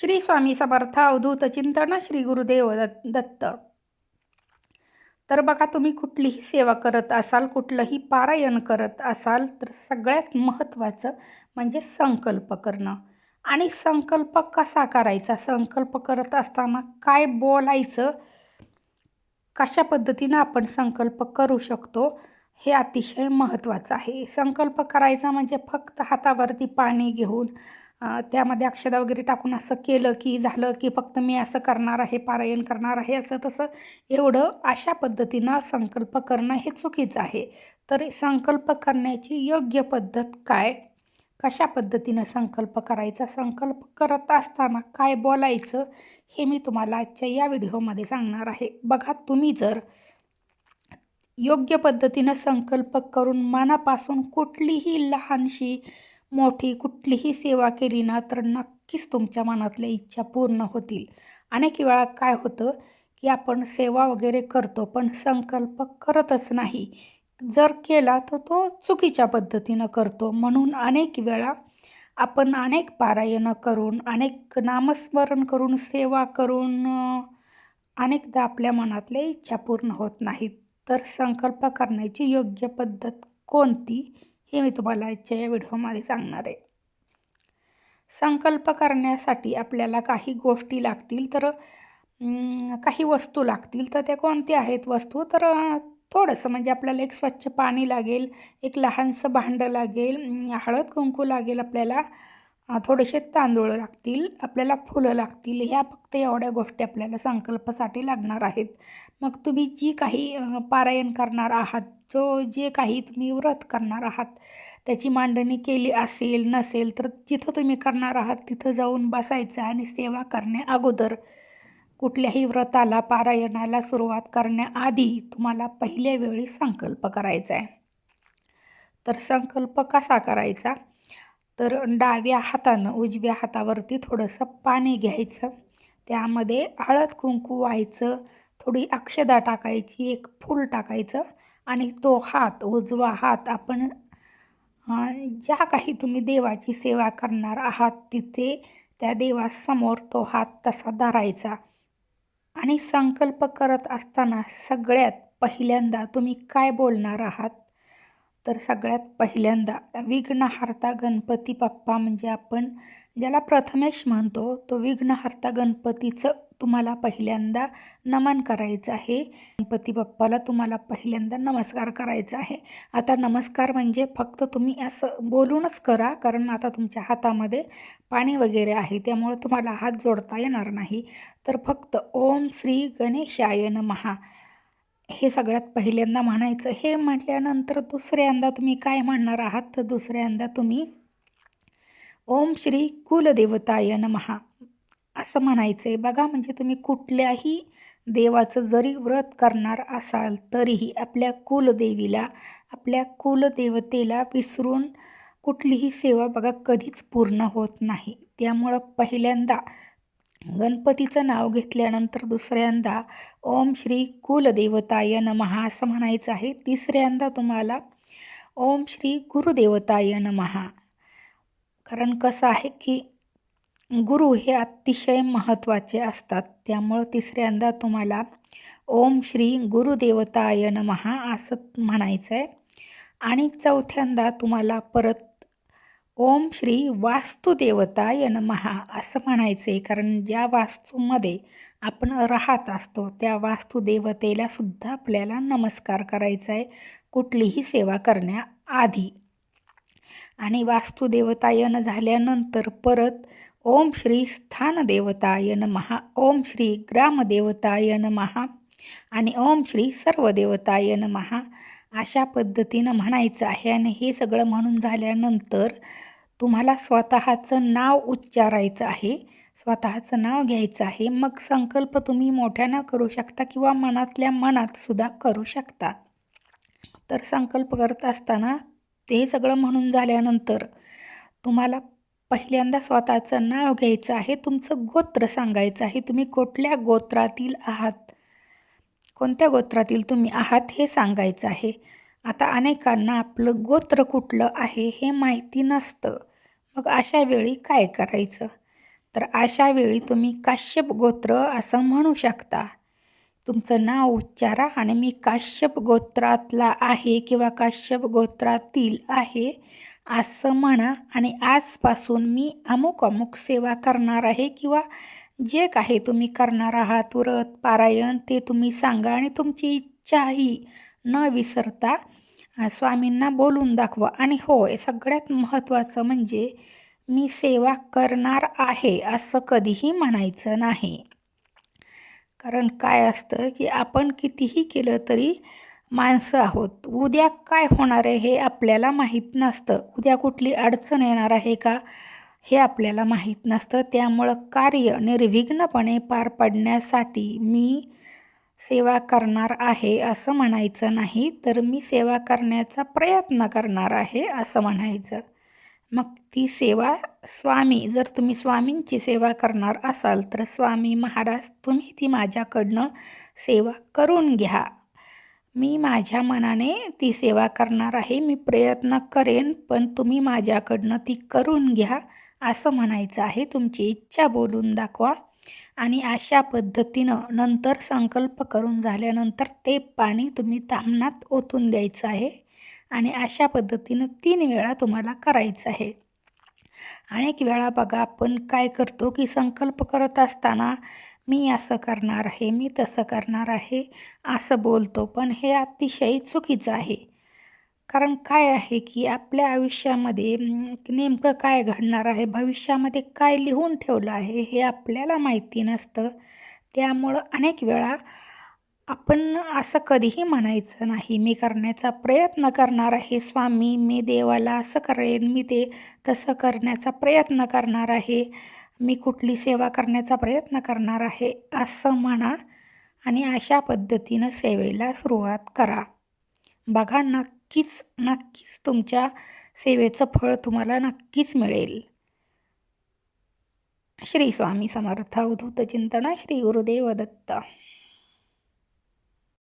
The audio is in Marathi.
श्री स्वामी समर्थ अवधूत चिंतन श्री गुरुदेव दत्- दत्त. तर बघा तुम्ही कुठलीही सेवा करत असाल कुठलंही पारायण करत असाल तर सगळ्यात महत्त्वाचं म्हणजे संकल्प करणं. आणि संकल्प कसा करायचा? संकल्प करत असताना काय बोलायचं? कशा पद्धतीनं आपण संकल्प करू शकतो? हे अतिशय महत्त्वाचं आहे. संकल्प करायचा म्हणजे फक्त हातावरती पाणी घेऊन त्यामध्ये अक्षदा वगैरे टाकून असं केलं की झालं की फक्त मी असं करणार आहे पारायण करणार आहे असं तसं एवढं अशा पद्धतीनं संकल्प करणं हे चुकीचं आहे. तर संकल्प करण्याची योग्य पद्धत काय? कशा पद्धतीनं संकल्प करायचा? संकल्प करत असताना काय बोलायचं? हे मी तुम्हाला आजच्या या व्हिडिओमध्ये सांगणार आहे. बघा तुम्ही जर योग्य पद्धतीनं संकल्प करून मनापासून कुठलीही लहानशी मोठी कुठलीही सेवा केली ना तर नक्कीच तुमच्या मनातल्या इच्छा पूर्ण होतील. अनेक वेळा काय होतं की आपण सेवा वगैरे करतो पण संकल्प करतच नाही. जर केला तर तो चुकीच्या पद्धतीनं करतो. म्हणून अनेक वेळा आपण अनेक पारायणं करून अनेक नामस्मरण करून सेवा करून अनेकदा आपल्या मनातल्या इच्छा पूर्ण होत नाहीत. तर संकल्प करण्याची योग्य पद्धत कोणती? हे मी तुम्हाला आजच्या या व्हिडिओमध्ये सांगणार आहे. संकल्प करण्यासाठी आपल्याला काही गोष्टी लागतील तर काही वस्तू लागतील तर त्या कोणत्या आहेत वस्तू? तर थोडंसं म्हणजे आपल्याला एक स्वच्छ पाणी लागेल एक लहानसं भांडं लागेल हळद कुंकू लागेल आपल्याला. थोडेसे तांदूळ लागतील आपल्याला फुलं लागतील ह्या फक्त एवढ्या गोष्टी आपल्याला संकल्पासाठी लागणार आहेत. मग तुम्ही जी काही पारायण करणार आहात जो जे काही तुम्ही व्रत करणार आहात त्याची मांडणी केली असेल नसेल तर जिथं तुम्ही करणार आहात तिथं जाऊन बसायचं आणि सेवा करण्या अगोदर कुठल्याही व्रताला पारायणाला सुरुवात करण्याआधी तुम्हाला पहिल्या वेळी संकल्प करायचा आहे. तर संकल्प कसा करायचा? तर डाव्या हातानं उजव्या हातावरती थोडंसं पाणी घ्यायचं. त्यामध्ये हळद कुंकू व्हायचं थोडी अक्षदा टाकायची एक फूल टाकायचं आणि तो हात उजवा हात आपण ज्या काही तुम्ही देवाची सेवा करणार आहात तिथे त्या देवासमोर तो हात तसा धरायचा. आणि संकल्प करत असताना सगळ्यात पहिल्यांदा तुम्ही काय बोलणार आहात? तर सगळ्यात पहिल्यांदा विघ्नहर्ता गणपती बाप्पा म्हणजे आपण ज्याला प्रथमेश म्हणतो तो विघ्नहर्ता गणपतीचं तुम्हाला पहिल्यांदा नमन करायचं आहे. गणपती बाप्पाला तुम्हाला पहिल्यांदा नमस्कार करायचा आहे. आता नमस्कार म्हणजे फक्त तुम्ही असं बोलूनच करा कारण आता तुमच्या हातामध्ये पाणी वगैरे आहे त्यामुळे तुम्हाला हात जोडता येणार नाही. तर फक्त ओम श्री गणेशाय नमहा. हे सगळ्यात पहिल्यांदा म्हणायचं हे म्हटल्यानंतर दुसऱ्यांदा तुम्ही काय म्हणणार आहात? तर दुसऱ्यांदा तुम्ही ओम श्री कुलदेवताय नमहा असं म्हणायचं आहे बघा म्हणजे तुम्ही कुठल्याही देवाचं जरी व्रत करणार असाल तरीही आपल्या कुलदेवीला आपल्या कुलदेवतेला विसरून कुठलीही सेवा बघा कधीच पूर्ण होत नाही. त्यामुळं पहिल्यांदा गणपतीचं नाव घेतल्यानंतर दुसऱ्यांदा ओम श्री कुलदेवताय नमहा असं म्हणायचं आहे. तिसऱ्यांदा तुम्हाला ओम श्री गुरुदेवताय नमहा कारण कसं आहे की गुरु हे अतिशय महत्त्वाचे असतात. त्यामुळं तिसऱ्यांदा तुम्हाला ओम श्री गुरुदेवताय नमहा असं म्हणायचं आहे आणि चौथ्यांदा तुम्हाला परत ओम श्री वास्तुदेवताय नमहा असं म्हणायचे कारण ज्या वास्तूमध्ये आपण राहत असतो त्या वास्तुदेवतेला सुद्धा आपल्याला नमस्कार करायचा आहे कुठलीही सेवा करण्याआधी. आणि वास्तुदेवतायन झाल्यानंतर परत ओम श्री स्थानदेवताय नमहा ओम श्री ग्रामदेवताय नमहा आणि ओम श्री सर्वदेवताय नमहा अशा पद्धतीनं म्हणायचं आहे आणि हे सगळं म्हणून झाल्यानंतर तुम्हाला स्वतःचं नाव उच्चारायचं आहे. स्वतःचं नाव घ्यायचं आहे. मग संकल्प तुम्ही मोठ्यानं करू शकता किंवा मनातल्या मनात सुद्धा करू शकता. तर संकल्प करत असताना ते सगळं म्हणून झाल्यानंतर तुम्हाला पहिल्यांदा स्वतःचं नाव घ्यायचं आहे. तुमचं गोत्र सांगायचं आहे. तुम्ही कुठल्या गोत्रातील आहात? कोणत्या गोत्रातील तुम्ही आहात हे सांगायचं आहे? आता अनेकांना आपलं गोत्र कुठलं आहे हे माहिती नसतं. मग अशा वेळी काय करायचं? तर अशा वेळी तुम्ही काश्यप गोत्र असं म्हणू शकता. तुमचं नाव उच्चारा आणि मी काश्यप गोत्रातला आहे किंवा काश्यप गोत्रातील आहे असं म्हणा आणि आजपासून मी अमुक अमुक सेवा करणार आहे किंवा जे काही तुम्ही करणार आहात व्रत पारायण ते तुम्ही सांगा आणि तुमची इच्छाही न विसरता स्वामींना बोलून दाखवा. आणि होय सगळ्यात महत्त्वाचं म्हणजे मी सेवा करणार आहे असं कधीही म्हणायचं नाही. कारण काय असतं की आपण कितीही केलं तरी माणसं आहोत. उद्या काय होणार आहे हे आपल्याला माहीत नसतं. उद्या कुठली अडचण येणार आहे का? हे आपल्याला माहीत नसतं. त्यामुळं कार्य निर्विघ्नपणे पार पडण्यासाठी मी सेवा करणार आहे असं म्हणायचं नाही. तर मी सेवा करण्याचा प्रयत्न करणार आहे असं म्हणायचं. मग ती सेवा स्वामी जर तुम्ही स्वामींची सेवा करणार असाल तर स्वामी महाराज तुम्ही ती माझ्याकडनं सेवा करून घ्या. मी माझ्या मनाने ती सेवा करणार आहे. मी प्रयत्न करेन पण तुम्ही माझ्याकडनं ती करून घ्या. असं म्हणायचं आहे. तुमची इच्छा बोलून दाखवा. आणि अशा पद्धतीनं नंतर संकल्प करून झाल्यानंतर ते पाणी तुम्ही तामणात ओतून द्यायचं आहे. आणि अशा पद्धतीनं तीन वेळा तुम्हाला करायचं आहे. अनेक वेळा बघा आपण काय करतो की संकल्प करत असताना मी असं करणार आहे मी तसं करणार आहे असं बोलतो. पण हे अतिशय चुकीचं आहे. कारण काय आहे की आपल्या आयुष्यामध्ये नेमकं काय घडणार आहे? भविष्यामध्ये काय लिहून ठेवलं आहे हे आपल्याला माहिती नसतं. त्यामुळं अनेक वेळा आपण असं कधीही म्हणायचं नाही मी करण्याचा प्रयत्न करणार आहे स्वामी मी देवाला असं करेन मी ते तसं करण्याचा प्रयत्न करणार आहे मी कुठली सेवा करण्याचा प्रयत्न करणार आहे असं म्हणा आणि अशा पद्धतीनं सेवेला सुरुवात करा. बघा नक्कीच नक्कीच तुमच्या सेवेचं फळ तुम्हाला नक्कीच मिळेल. श्री स्वामी समर्थ उद्धूत चिंतना श्री गुरुदेव दत्त.